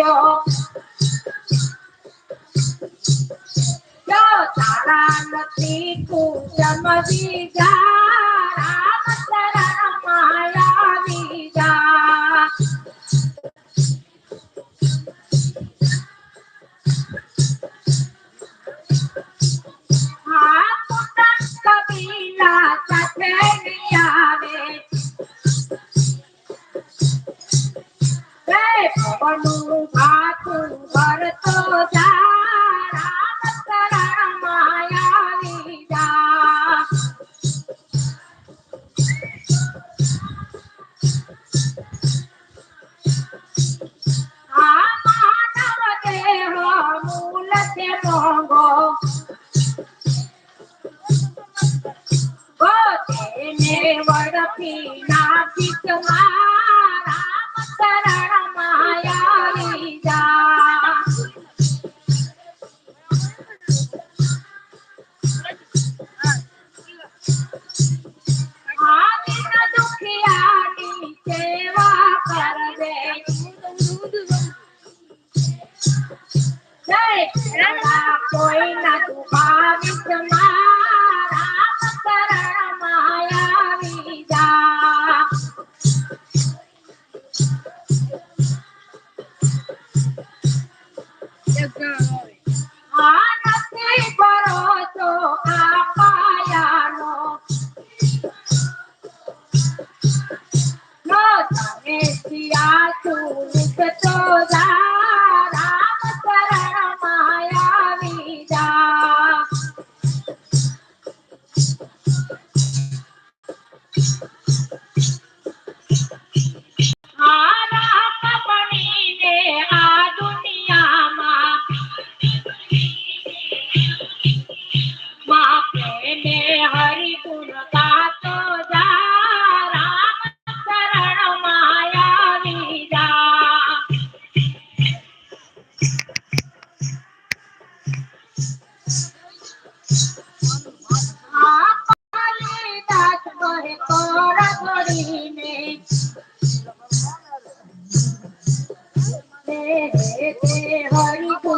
ยยอดสารานตีกุ้งจะมาพิจได้ But in a word of या तू तो जा.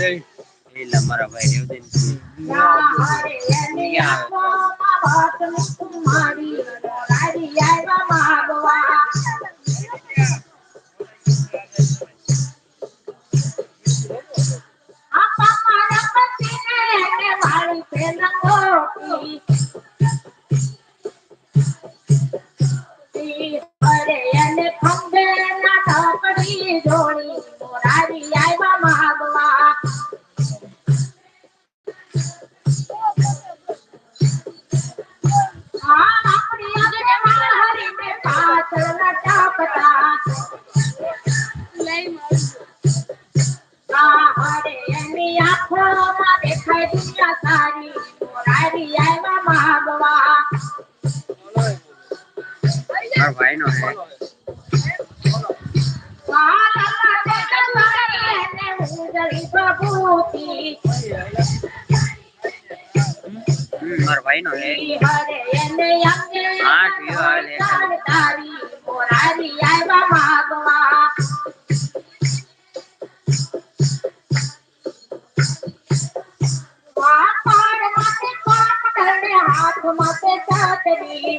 એટલે મારા ભાઈ દેવ અરે विभूति और भाई नो है। आठ विवाह ले तारी मोरारी आय मागवा हाथ मत चाटनी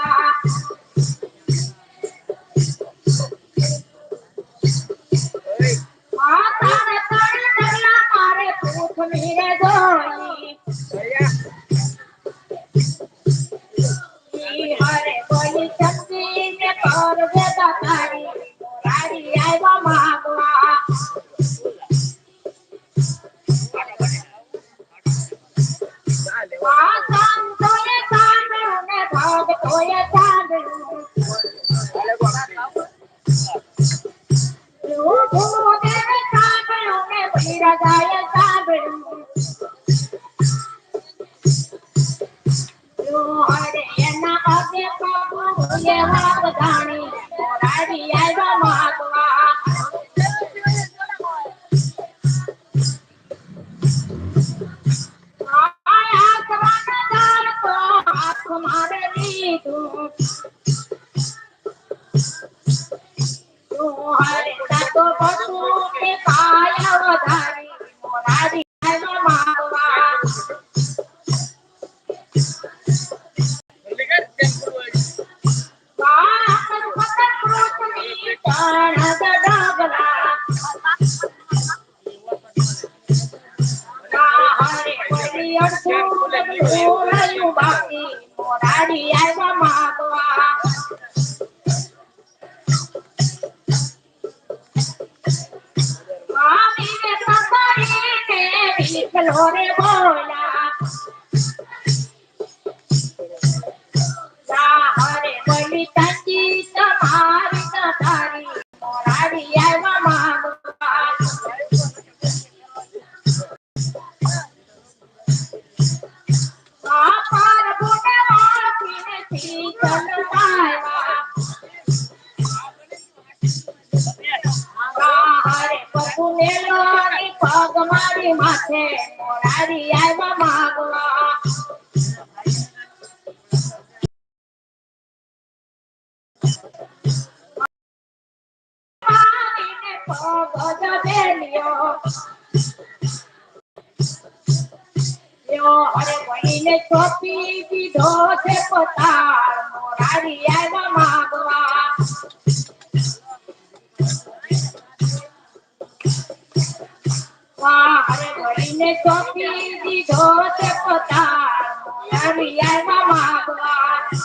વાહ હરે બનીને ચોપી દીધો છે પતાળ મોરારી આવ્યા માગવા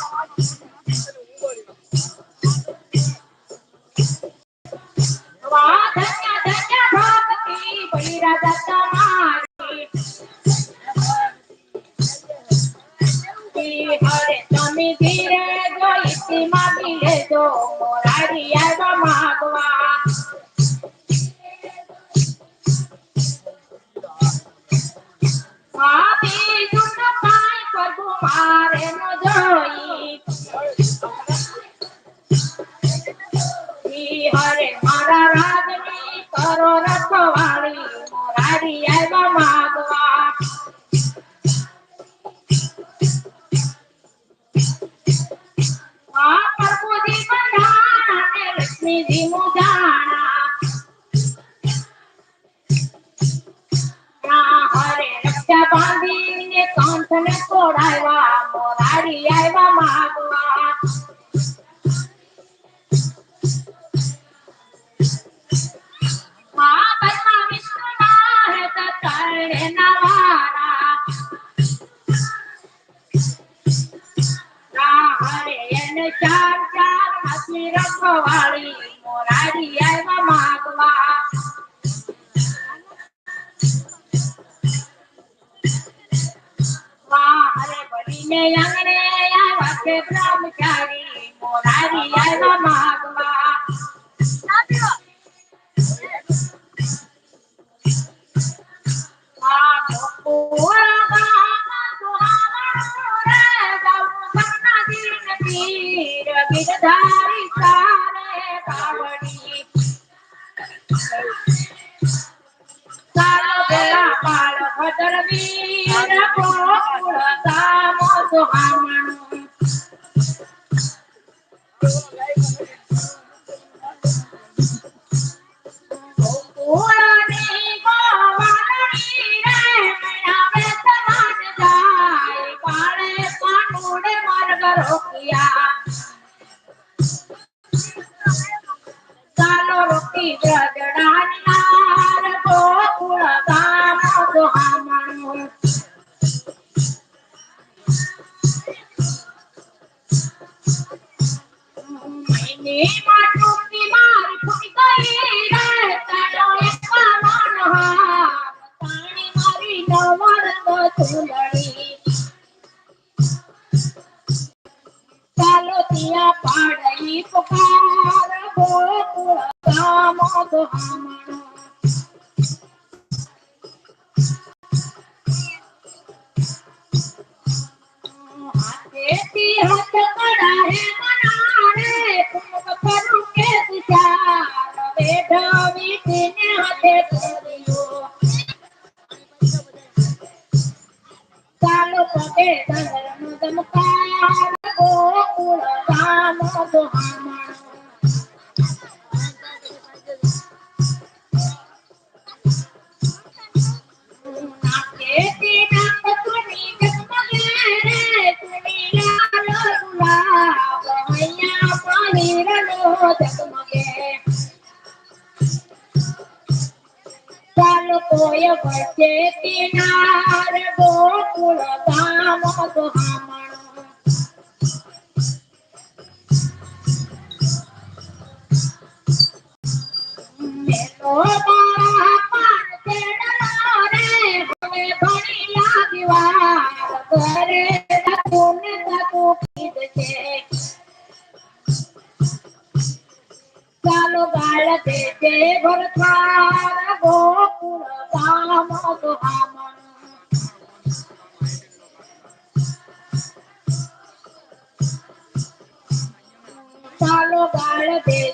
clima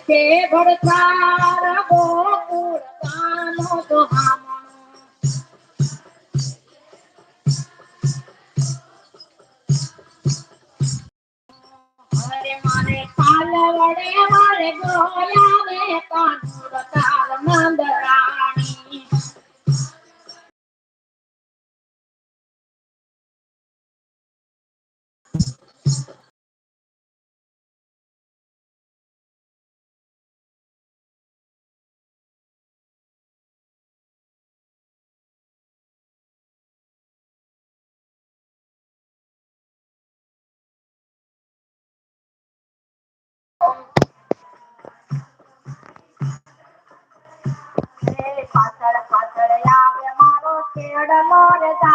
તે ભરતાર ગોકુળ કાનો સુહામણો હરે મારે પાલ વડે મારે ગોયા ને કાનુર તાર મંદરા. ಮಾತಡ ಮಾತಡ ಯಾವ ಮಾರೋ ಕೇಳ ಮೋರದ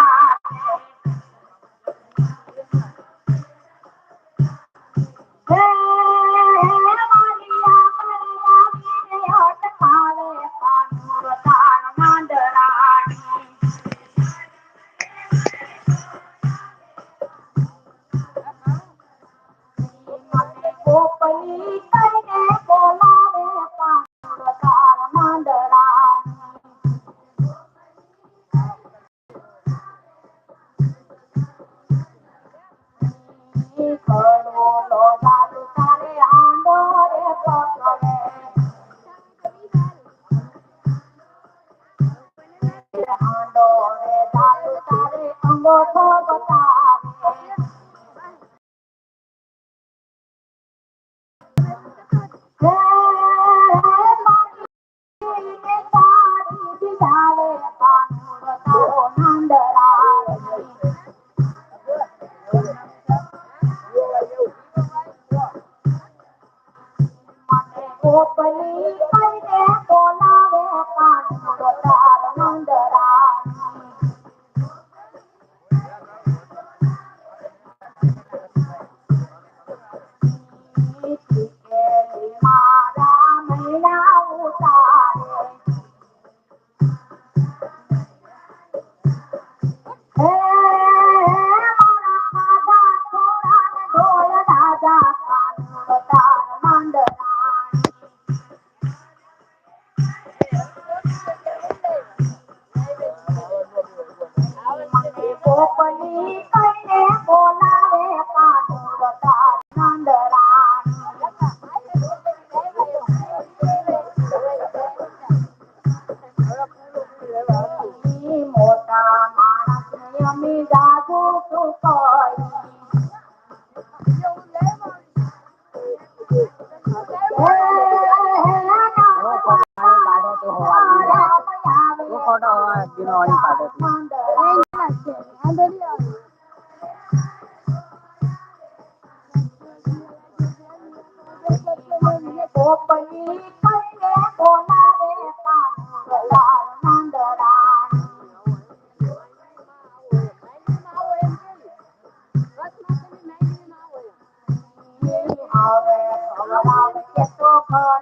I wanna get so far,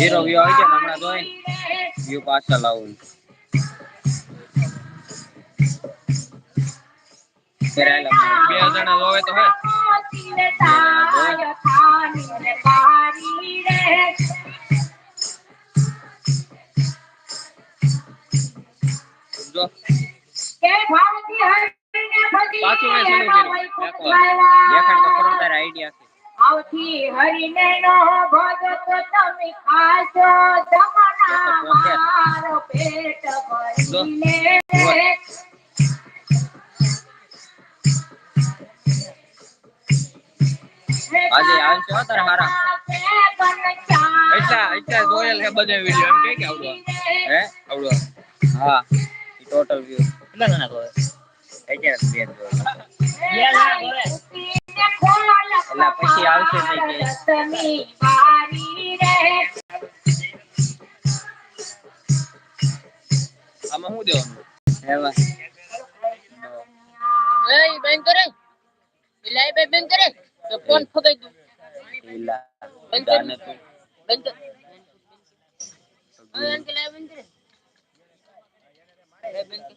દસમી વ્યૂ આવી ને હમણાં જોઈ. વ્યૂ પાછા લાવું. બે જણા જોવે તો પાછું તો ખરો તારે આઈડિયા આવતી હરીને નો ભગત તમે ખાશો જમના મારો પેટ ભરીને. આજે આવશે હો તારે હારા. એટલા એટલા જોયેલ છે બધે વિડિયો એમ કે કે આવડો હે? આવડો હા. ટોટલ વ્યૂ કેટલા જણા જોવે? અત્યારે બે જ જોવે. એટલે પછી આવશે નહીં કે. આમાં શું દેવાનું? એવા. એ બેન કરે. એલા એ બેન કરે. તો ફોન ફગાઈ દઉં. લીલા બંધ દાને કરી. બેન કર. હવે અંકલ બેન કરે બેન કર.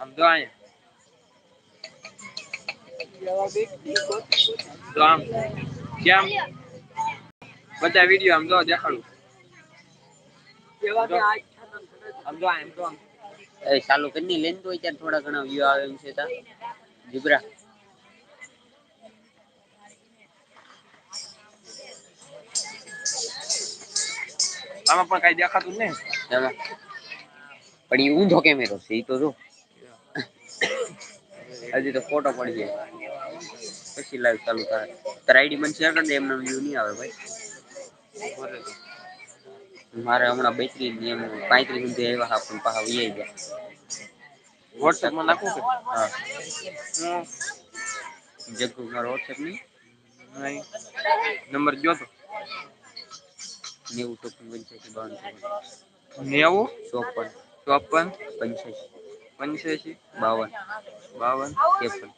આમ તો આમ. કેમ? બધા વીડિયો આમ જો દેખાડું. આમ જો આમ જો આમ. એ ચાલુ કરી લેન તો અત્યારે થોડા ઘણા વ્યૂ આવે એમ છે તા. જીબ્રા. આમાં પણ કઈ દેખાતું નહીં. એમાં. પણ એ ઊંધો કેમેરો છે એ તો જો હજી તો ફોટો પડી જાય પછી લાઈવ ચાલુ થાય તાર આઈડી મને શેર કરી દે એમને વ્યૂ નહીં આવે ભાઈ મારે હમણાં બેટરી એમ પાંત્રીસ સુધી આવ્યા હા પણ પાછા વી ગયા વોટ્સએપ માં નાખું કે હા હું જગ્ગુ મારો વોટ્સએપ નહીં નહીં નંબર જો તો નેવું ચોપન પંચ્યાસી બાવન નેવું ચોપન ચોપન, પંચ્યાસી. પંચ્યાસી, બાવન. બાવન, ત્રેપન.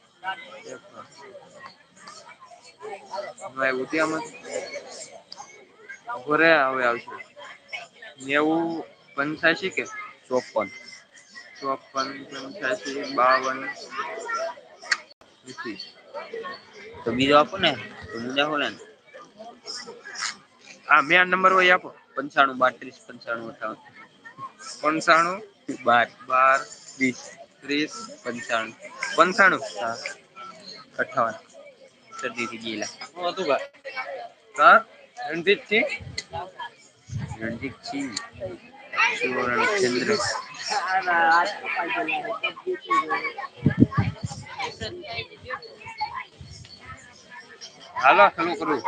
આવ્યું ત્યાં ઘરે હવે આવશે. નેવું, પંચ્યાસી કે ચોપન? ચોપન, પંચ્યાસી, બાવન. તો બીજો આપો ને, તો બીજા ખોલે ને આ મેં નંબર હોય આપો. પંચાણું, બાત્રીસ, પંચાણું, અઠાવન. પંચાણું બાર બાર વીસ ત્રીસ પંચાણું પંચાણું હા અઠાવન શરદીથી ગયેલા શું હતું ભાઈ હા રણજીત સિંહ રણજીત સિંહ સુવર્ણચંદ્ર હાલો ચાલુ કરું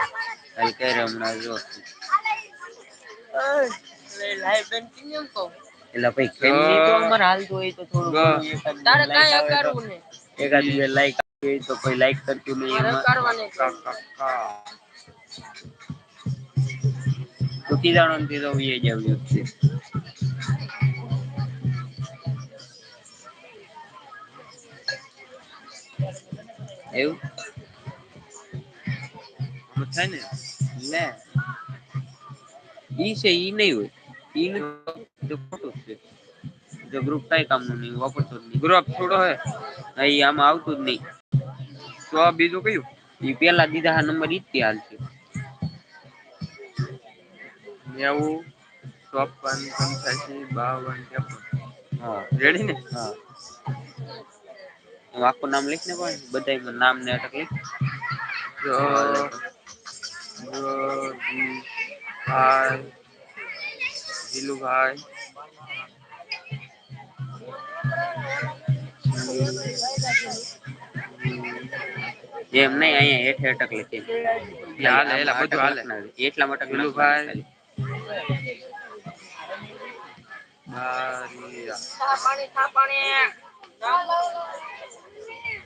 હાલ કહે રે હમણાં જો એટલે ભાઈ કેમની તો અમારે હાલતું હોય તો થોડું એકાદ તારે કાંઈ બે લાઈક હોય તો કોઈ લાઈક કરતું નહીં કરવાની. તૂટી જાણો ને તે વીએ જાવ છે. એવું? થાય ને? લે. ઈ છે ઈ નહીં હોય. ઈ નહીં તો ખોટું જ છે જો ગ્રુપ કઈ કામનું નહીં વાપરતો જ નહીં ગ્રુપ થોડો હે હા, ઈ આમાં આવતું જ નહીં તો આ બીજું કયું ઈ પેલા દીધા હા નંબર ઈ જ તે હાલ છે નેવું ચોપન પંચ્યાસી બાવન ત્રેપન હા રેડી ને હા એમ આખું નામ લખ ને પણ બધા નામ ને અટક લખ જો જો જી ભાઈ જીલુભાઈ એમ નહીં અહીંયા હેઠે અટક લખી હાલે, હાલે, બધું હાલે. એટલા માટે જીલુભાઈ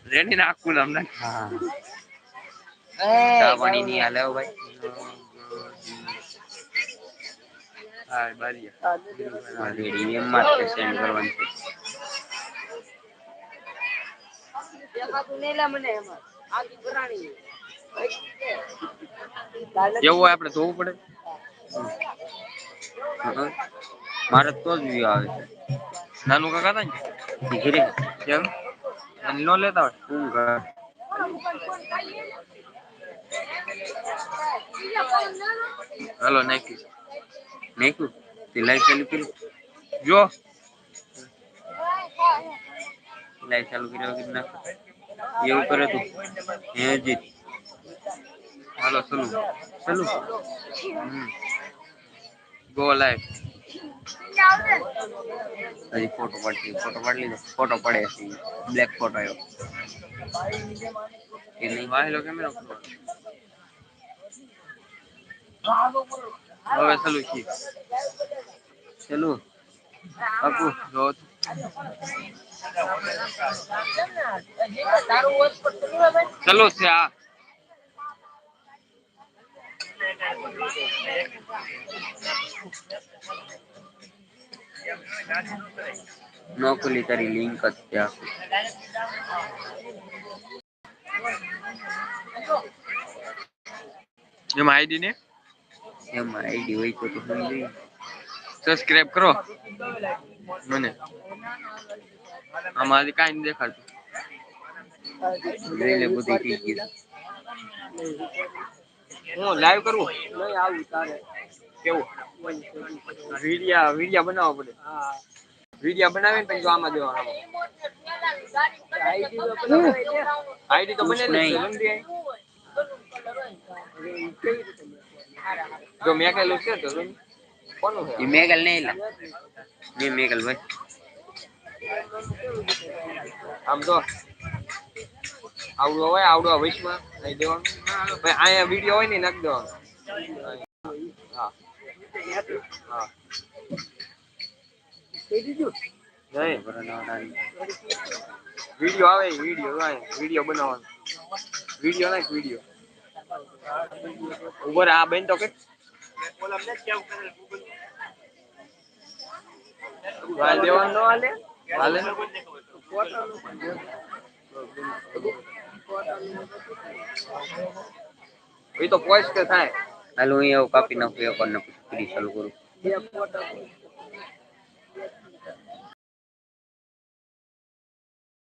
રેડી ને નાખ હા. ચા પાણી નહીં હાલે ભાઈ. હા બારીયા હા, રેડી એમાં જ સેન્ડ કરવાની છે દેખાતું નહીં મને એમાં આખી પુરાણી એવું હોય આપણે જોવું પડે? હં. મારે તો જ વ્યૂ આવે છે. નાનું કાકા હતા ને? ઘરે કેમ? નો લેતા હોય? શું ઘર. હાલો નાખી నీకు चालू పిలు जो। सिलाई चालू कर कितना? ये ऊपर है तू। ये जी। हेलो, सुनो। चलो। हम्म। गो लाइव अरे फ़ोटो पड़ ली फ़ोटो पड़ ली। फ़ोटो पड़े ऐसे ब्लैक फ़ोटो आयो ये नहीं वाह लोग मेरे को હવે ચાલુ છી ચાલુ કાકુ જો તારું વોચ પર તો નહીં હોય ભાઈ ચલો છે આ નો ખુલી તારી લિંક જ ત્યાં એમાં આઈડી ને એમાં આઈડી હોય તો તો સમજી સબસ્ક્રાઇબ કરો મને આમાં હજી કાંઈ નથી દેખાડતું જોઈ લે બધું થઈ ગયું હું લાઈવ કરવું નહીં આવું તારે કેવું વિડિયા વિડિયા બનાવવા પડે વિડિયા બનાવીને પછી જો આમાં દેવાનું આઈડી તો બનેલી છે સમજી આઈ? જો મેં છે તો. કોનું છે? એ મેગલ નહીં લા ને મેગલ ભાઈ આમ તો આવડો હોય આવડો વૈશમાં નહીં દેવાનું. ભાઈ અહીંયા વીડિયો હોય ને નાખી દેવાનો. હા. હા. વીડિયો આવે વીડિયો વીડિયો બનાવવાનો. વીડિયો નાખ વીડિયો ઉપર આ બેન તો કે. હાલ દેવાનું ન હાલે? હાલે એ તો પોઈન્ટ થાય. હાલ હું એવું કાપી નાખું એક વાર ફ્રી ચાલુ કરું.